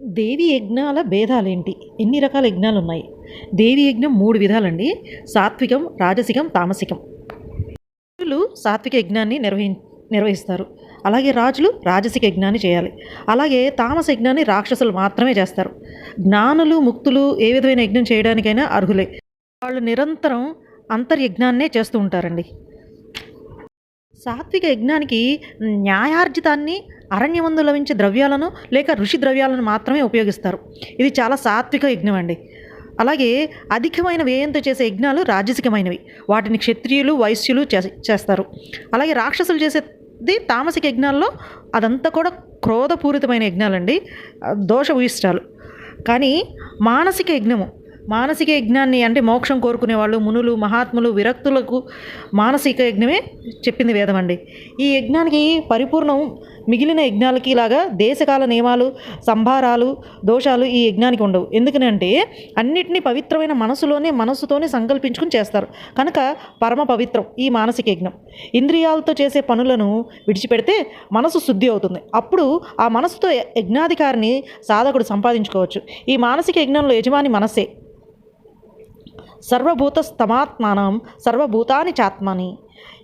దేవి యజ్ఞాల భేదాలేంటి? ఎన్ని రకాల యజ్ఞాలు ఉన్నాయి దేవి యజ్ఞం మూడు విధాలండి. సాత్వికం రాజసికం తామసికం. రాజులు సాత్విక యజ్ఞాన్ని నిర్వహి నిర్వహిస్తారు. అలాగే రాజులు రాజసిక యజ్ఞాన్ని చేయాలి. అలాగే తామస యజ్ఞాన్ని రాక్షసులు మాత్రమే చేస్తారు. జ్ఞానులు ముక్తులు ఏ విధమైన యజ్ఞం చేయడానికైనా అర్హులే. వాళ్ళు నిరంతరం అంతర్యజ్ఞాన్నే చేస్తూ ఉంటారండి. సాత్విక యజ్ఞానికి న్యాయార్జితాన్ని అరణ్యమందు లభించే ద్రవ్యాలను లేక ఋషి ద్రవ్యాలను మాత్రమే ఉపయోగిస్తారు. ఇది చాలా సాత్విక యజ్ఞం అండి. అలాగే అధికమైన వ్యయంతో చేసే యజ్ఞాలు రాజసికమైనవి. వాటిని క్షత్రియులు వైశ్యులు చేస్తారు. అలాగే రాక్షసులు చేసేది తామసిక యజ్ఞాల్లో అదంతా కూడా క్రోధపూరితమైన యజ్ఞాలండి. దోష ఊహిష్టాలు కానీ మానసిక యజ్ఞము మానసిక యజ్ఞాన్ని అంటే మోక్షం కోరుకునే వాళ్ళు మునులు మహాత్ములు విరక్తులకు మానసిక యజ్ఞమే చెప్పింది వేదం అండి. ఈ యజ్ఞానికి పరిపూర్ణం మిగిలిన యజ్ఞాలకి ఇలాగా దేశకాల నియమాలు సంభారాలు దోషాలు ఈ యజ్ఞానికి ఉండవు. ఎందుకనంటే అన్నిటినీ పవిత్రమైన మనసులోనే మనసుతోనే సంకల్పించుకుని చేస్తారు. కనుక పరమ పవిత్రం ఈ మానసిక యజ్ఞం. ఇంద్రియాలతో చేసే పనులను విడిచిపెడితే మనసు శుద్ధి అవుతుంది. అప్పుడు ఆ మనసుతో యజ్ఞాధికారిని సాధకుడు సంపాదించుకోవచ్చు. ఈ మానసిక యజ్ఞంలో యజమాని మనస్సే సర్వభూతస్తమాత్మానం సర్వభూతాని చాత్మని.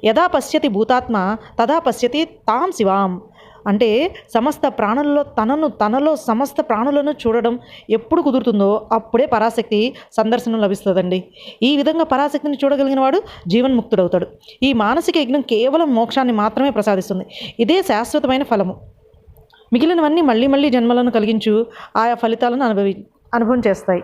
యదా పశ్యతి భూతాత్మ తదా పశ్యతి తాం శివాం. అంటే సమస్త ప్రాణులలో తనను తనలో సమస్త ప్రాణులను చూడడం ఎప్పుడు కుదురుతుందో అప్పుడే పరాశక్తి సందర్శనం లభిస్తుందండి. ఈ విధంగా పరాశక్తిని చూడగలిగిన వాడు జీవన్ముక్తుడవుతాడు. ఈ మానసిక యజ్ఞం కేవలం మోక్షాన్ని మాత్రమే ప్రసాదిస్తుంది. ఇదే శాశ్వతమైన ఫలము. మిగిలినవన్నీ మళ్ళీ మళ్ళీ జన్మలను కలిగించు ఆయా ఫలితాలను అనుభవి అనుభవం చేస్తాయి.